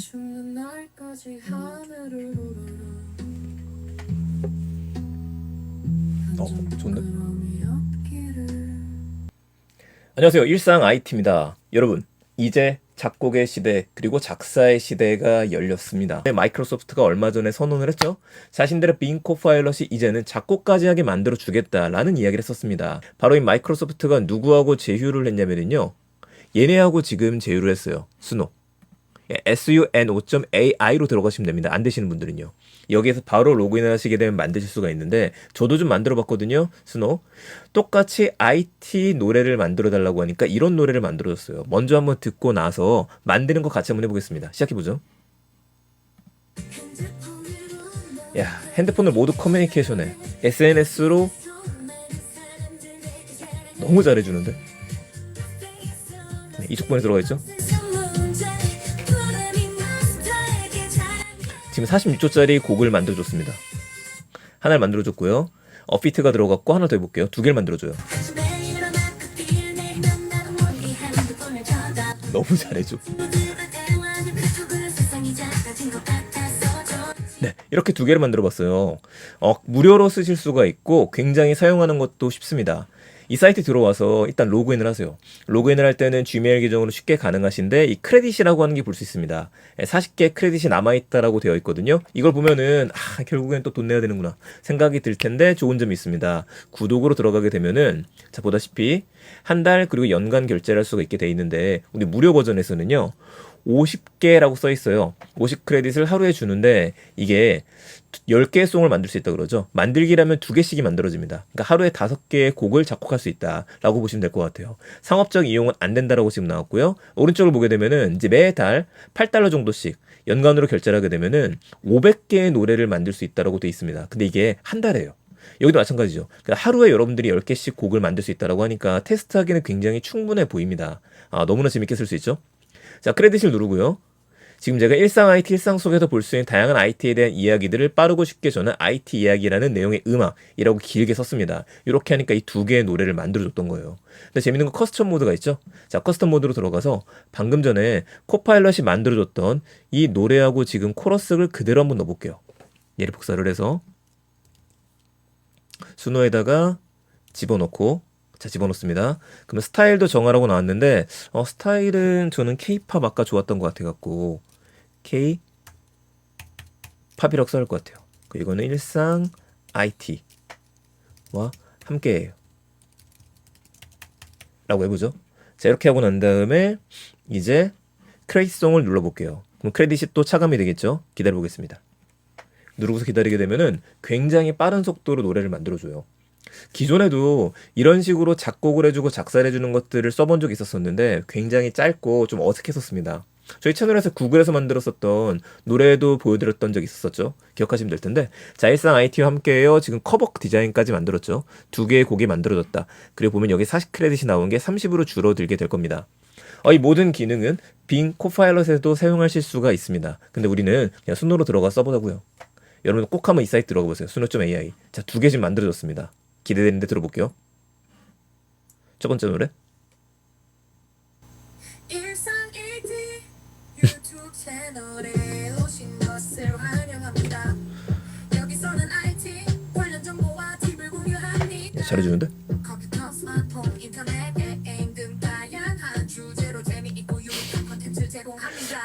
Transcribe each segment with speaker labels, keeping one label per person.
Speaker 1: 죽는 날까지 하늘을 우러러
Speaker 2: 어,
Speaker 1: 없기를
Speaker 2: 안녕하세요. 일상 IT입니다. 여러분, 이제 작곡의 시대 그리고 작사의 시대가 열렸습니다. 마이크로소프트가 얼마 전에 선언을 했죠. 자신들의 빈 코파일럿이 이제는 작곡까지 하게 만들어 주겠다라는 이야기를 했었습니다. 바로 이 마이크로소프트가 누구하고 제휴를 했냐면요. 얘네하고 지금 제휴를 했어요. 수노. suno.ai로 들어가시면 됩니다. 안 되시는 분들은요. 여기에서 바로 로그인을 하시게 되면 만드실 수가 있는데 저도 좀 만들어 봤거든요. 스노. 똑같이 IT 노래를 만들어 달라고 하니까 이런 노래를 만들어 줬어요. 먼저 한번 듣고 나서 만드는 거 같이 한번 해 보겠습니다. 시작해 보죠. 야, 핸드폰을 모두 커뮤니케이션해. SNS로 너무 잘해 주는데. 네, 이쪽 번에 들어가 있죠? 지금 46초짜리 곡을 만들어줬습니다. 하나를 만들어줬고요. 어피트가 들어갔고 하나 더 해볼게요. 두 개를 만들어줘요. 너무 잘해줘. 네, 이렇게 두 개를 만들어 봤어요. 어, 무료로 쓰실 수가 있고 굉장히 사용하는 것도 쉽습니다. 이 사이트 들어와서 일단 로그인을 하세요. 로그인을 할 때는 Gmail 계정으로 쉽게 가능하신데 이 크레딧이라고 하는 게 볼 수 있습니다. 40개 크레딧이 남아있다라고 되어 있거든요. 이걸 보면은 아 결국엔 또 돈 내야 되는구나 생각이 들 텐데 좋은 점이 있습니다. 구독으로 들어가게 되면은 자 보다시피 한 달 그리고 연간 결제를 할 수가 있게 돼 있는데 우리 무료 버전에서는요. 50개라고 써 있어요. 50 크레딧을 하루에 주는데 이게 10개의 송을 만들 수 있다 그러죠. 만들기라면 두 개씩이 만들어집니다. 그러니까 하루에 다섯 개의 곡을 작곡할 수 있다라고 보시면 될 것 같아요. 상업적 이용은 안 된다라고 지금 나왔고요. 오른쪽을 보게 되면은 이제 매달 8달러 정도씩 연간으로 결제를 하게 되면은 500개의 노래를 만들 수 있다라고 돼 있습니다. 근데 이게 한 달에요. 여기도 마찬가지죠. 그러니까 하루에 여러분들이 10개씩 곡을 만들 수 있다라고 하니까 테스트하기는 굉장히 충분해 보입니다. 아, 너무나 재밌게 쓸 수 있죠. 자, 크레딧을 누르고요. 지금 제가 일상 IT 일상 속에서 볼 수 있는 다양한 IT에 대한 이야기들을 빠르고 쉽게 전한 IT 이야기라는 내용의 음악이라고 길게 썼습니다. 이렇게 하니까 이 두 개의 노래를 만들어줬던 거예요. 근데 재밌는 건 커스텀 모드가 있죠. 자, 커스텀 모드로 들어가서 방금 전에 코파일럿이 만들어줬던 이 노래하고 지금 코러스를 그대로 한번 넣어볼게요. 얘를 복사를 해서 순호에다가 집어넣고 자 집어넣습니다. 그러면 스타일도 정하라고 나왔는데 어, 스타일은 저는 K-팝 아까 좋았던 것 같아 갖고 K 팝이라고 써야 할 것 같아요. 그 이거는 일상 IT와 함께해요. 라고 해보죠. 자 이렇게 하고 난 다음에 이제 크레딧송을 눌러볼게요. 그럼 크레딧이 또 차감이 되겠죠. 기다려보겠습니다. 누르고서 기다리게 되면은 굉장히 빠른 속도로 노래를 만들어줘요. 기존에도 이런 식으로 작곡을 해주고 작사를 해주는 것들을 써본 적이 있었었는데 굉장히 짧고 좀 어색했었습니다. 저희 채널에서 구글에서 만들었었던 노래도 보여드렸던 적이 있었었죠. 기억하시면 될 텐데. 자, 일상 IT와 함께해요. 지금 커버 디자인까지 만들었죠. 두 개의 곡이 만들어졌다. 그리고 보면 여기 40 크레딧이 나온 게 30으로 줄어들게 될 겁니다. 어, 이 모든 기능은 빈 코파일럿에도 사용하실 수가 있습니다. 근데 우리는 그냥 순으로 들어가 써보자고요. 여러분 꼭 한번 이 사이트 들어가 보세요. 수노.ai. 자, 두 개 지금 만들어졌습니다. 기대되는데 들어볼게요. 첫 번째 노래. 잘해주는데?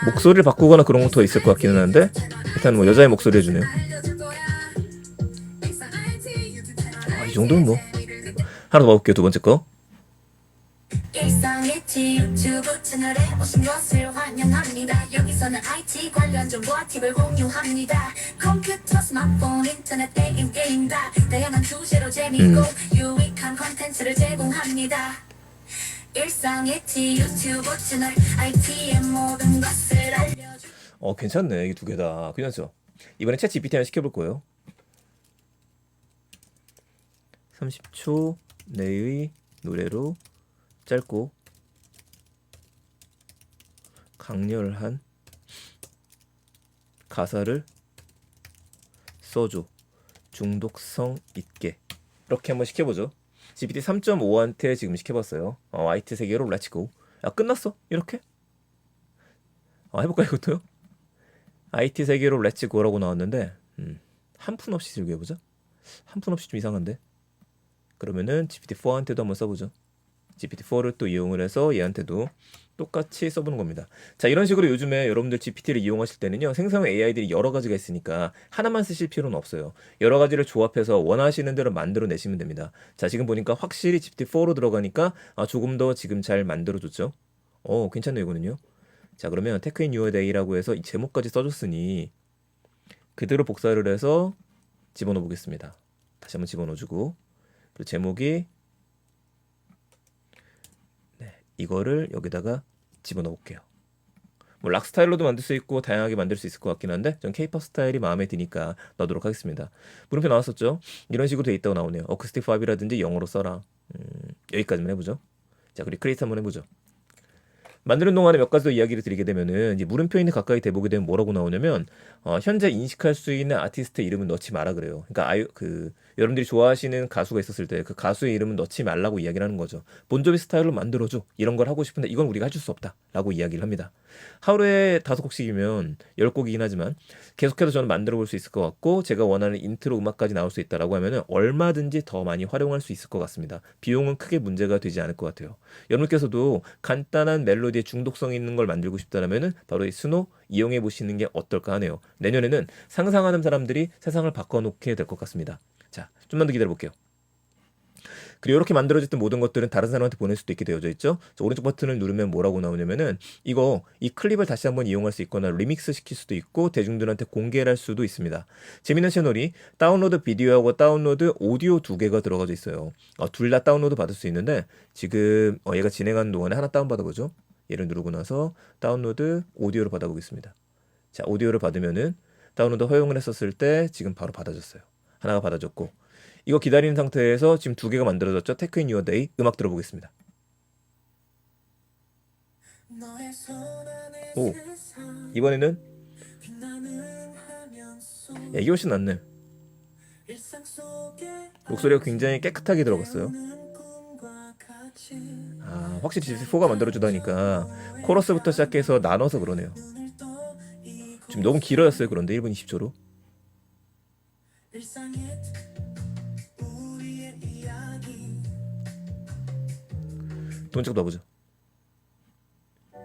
Speaker 2: 목소리를 바꾸거나 그런 것도 있을 것 같기는 한데 일단 뭐 여자의 목소리 해주네요. 정도면 뭐 하나 더 봐볼게요. 두 번째 거.
Speaker 1: 일상이티 유튜브 채널에 오신 것을 환영합니다. 여기서는 IT 관련 정보와 팁을 공유합니다. 컴퓨터, 스마트폰, 인터넷, 게임, 게임 다 다양한 주제로 재미있고 유익한 컨텐츠를 제공합니다. 일상이티 유튜브 채널 IT의 모든 것을 알려주.
Speaker 2: 어 괜찮네. 이게 두개 다. 괜찮죠? 이번에 챗 GPT 하나 시켜볼 거예요. 30초 내의 노래로 짧고 강렬한 가사를 써줘. 중독성 있게. 이렇게 한번 시켜보죠. GPT 3.5한테 지금 시켜봤어요. 어, IT 세계로 렛츠고. 야 끝났어. 이렇게. 아 해볼까 이것도요? IT 세계로 렛츠 고라고 나왔는데 음, 한푼 없이 즐겨보자. 한 푼 없이 좀 이상한데. 그러면은 GPT-4한테도 한번 써보죠. GPT-4를 또 이용을 해서 얘한테도 똑같이 써보는 겁니다. 자, 이런 식으로 요즘에 여러분들 GPT를 이용하실 때는요, 생성형 AI들이 여러 가지가 있으니까 하나만 쓰실 필요는 없어요. 여러 가지를 조합해서 원하시는 대로 만들어 내시면 됩니다. 자, 지금 보니까 확실히 GPT-4로 들어가니까 아, 조금 더 지금 잘 만들어줬죠. 어, 괜찮네요, 이거는요. 자, 그러면 테크 인 유어 데이라고 해서 이 제목까지 써줬으니 그대로 복사를 해서 집어넣어 보겠습니다. 다시 한번 집어넣어주고 그리고 제목이 네, 이거를 여기다가 집어넣어 볼게요. 뭐 락 스타일로도 만들 수 있고 다양하게 만들 수 있을 것 같긴 한데 전 케이팝 스타일이 마음에 드니까 넣도록 하겠습니다. 물음표 나왔었죠? 이런 식으로 돼 있다고 나오네요. 어쿠스틱 5이라든지 영어로 써라. 음, 여기까지만 해보죠. 자, 그리고 크리에이트 한번 해보죠. 만드는 동안에 몇 가지 더 이야기를 드리게 되면은 이제 물음표 있는 가까이 대보게 되면 뭐라고 나오냐면 어, 현재 인식할 수 있는 아티스트 이름은 넣지 마라 그래요. 그러니까 아유 그 여러분들이 좋아하시는 가수가 있었을 때 그 가수의 이름은 넣지 말라고 이야기를 하는 거죠. 본조비 스타일로 만들어줘 이런 걸 하고 싶은데 이건 우리가 해줄 수 없다 라고 이야기를 합니다. 하루에 다섯 곡씩이면 열 곡이긴 하지만 계속해서 저는 만들어 볼 수 있을 것 같고 제가 원하는 인트로 음악까지 나올 수 있다라고 하면은 얼마든지 더 많이 활용할 수 있을 것 같습니다. 비용은 크게 문제가 되지 않을 것 같아요. 여러분께서도 간단한 멜로디에 중독성 있는 걸 만들고 싶다라면은 바로 이 스노 이용해 보시는 게 어떨까 하네요. 내년에는 상상하는 사람들이 세상을 바꿔놓게 될 것 같습니다. 자, 좀만 더 기다려 볼게요. 그리고 이렇게 만들어졌던 모든 것들은 다른 사람한테 보낼 수도 있게 되어져 있죠. 저 오른쪽 버튼을 누르면 뭐라고 나오냐면은 이거 이 클립을 다시 한번 이용할 수 있거나 리믹스 시킬 수도 있고 대중들한테 공개를 할 수도 있습니다. 재밌는 채널이 다운로드 비디오하고 다운로드 오디오 두 개가 들어가져 있어요. 어, 둘 다 다운로드 받을 수 있는데 지금 어, 얘가 진행하는 동안에 하나 다운 받아보죠. 얘를 누르고 나서 다운로드 오디오를 받아보겠습니다. 자, 오디오를 받으면은 다운로드 허용을 했었을 때 지금 바로 받아졌어요. 하나가 받아졌고 이거 기다리는 상태에서 지금 두 개가 만들어졌죠. 테크 인 유어 데이 음악 들어보겠습니다. 오 이번에는 야, 이게 훨씬 낫네. 목소리가 굉장히 깨끗하게 들어갔어요. 아 확실히 GT4가 만들어주다니까 코러스부터 시작해서 나눠서 그러네요. 지금 너무 길어졌어요. 그런데 1분 20초로. 돈짝 넣어보죠. 아,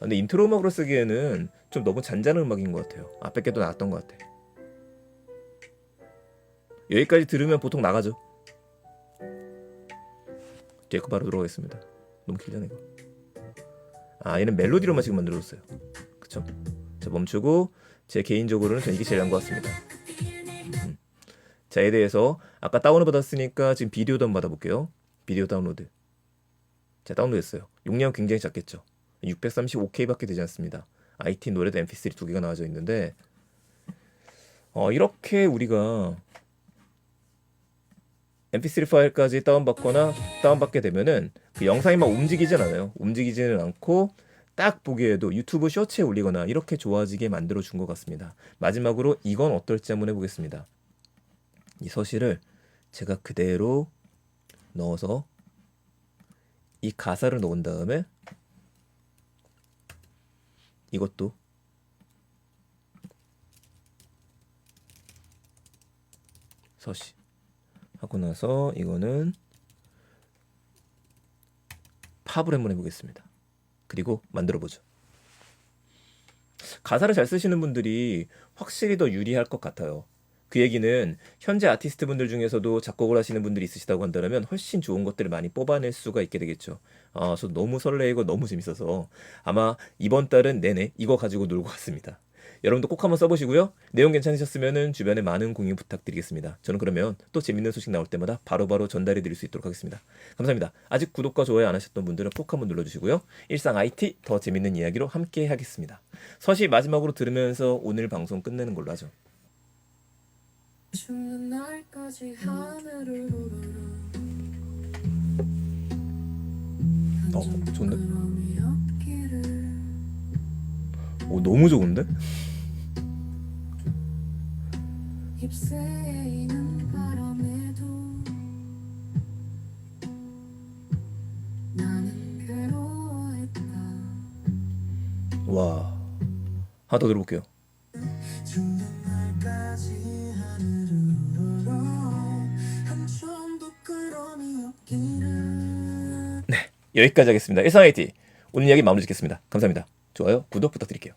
Speaker 2: 근데 인트로 음악으로 쓰기에는 좀 너무 잔잔한 음악인 것 같아요. 앞에 게더 나았던 것 같아. 여기까지 들으면 보통 나가죠. 뒤에 거 바로 들어가겠습니다. 너무 길잖아 이거. 아 얘는 멜로디로만 지금 만들어줬어요. 그쵸? 자 멈추고 제 개인적으로는 전 이게 제일 나은 것 같습니다. 음. 자에 대해서 아까 다운을 받았으니까 지금 비디오도 한번 받아볼게요. 비디오 다운로드. 자 다운로드했어요. 용량 굉장히 작겠죠. 635K밖에 되지 않습니다. IT 노래도 MP3 두 개가 나와져 있는데 어, 이렇게 우리가 MP3 파일까지 다운받거나 다운받게 되면은 그 영상이 막 움직이진 않아요. 움직이지는 않고 딱 보기에도 유튜브 쇼츠에 올리거나 이렇게 좋아지게 만들어 준 것 같습니다. 마지막으로 이건 어떨지 한번 해보겠습니다. 이 서실을 제가 그대로 넣어서 이 가사를 넣은 다음에 이것도 서시 하고 나서 이거는 팝을 한번 해보겠습니다. 그리고 만들어 보죠. 가사를 잘 쓰시는 분들이 확실히 더 유리할 것 같아요. 그 얘기는 현재 아티스트 분들 중에서도 작곡을 하시는 분들이 있으시다고 한다면 훨씬 좋은 것들을 많이 뽑아낼 수가 있게 되겠죠. 아, 저 너무 설레이고 너무 재밌어서 아마 이번 달은 내내 이거 가지고 놀고 왔습니다. 여러분도 꼭 한번 써보시고요. 내용 괜찮으셨으면 주변에 많은 공유 부탁드리겠습니다. 저는 그러면 또 재밌는 소식 나올 때마다 바로바로 전달해 드릴 수 있도록 하겠습니다. 감사합니다. 아직 구독과 좋아요 안 하셨던 분들은 꼭 한번 눌러주시고요. 일상 IT 더 재밌는 이야기로 함께 하겠습니다. 서시 마지막으로 들으면서 오늘 방송 끝내는 걸로 하죠.
Speaker 1: 죽는 날까지 하늘을 우러러
Speaker 2: 어,
Speaker 1: 없기를
Speaker 2: 오, 너무 좋은데?
Speaker 1: 휩쓸리는 바람에도 나는 괴로워했다
Speaker 2: 와.
Speaker 3: 하나 더 들어볼게요. 네, 여기까지 하겠습니다. 일상 IT 오늘 이야기 마무리 짓겠습니다. 감사합니다. 좋아요, 구독 부탁드릴게요.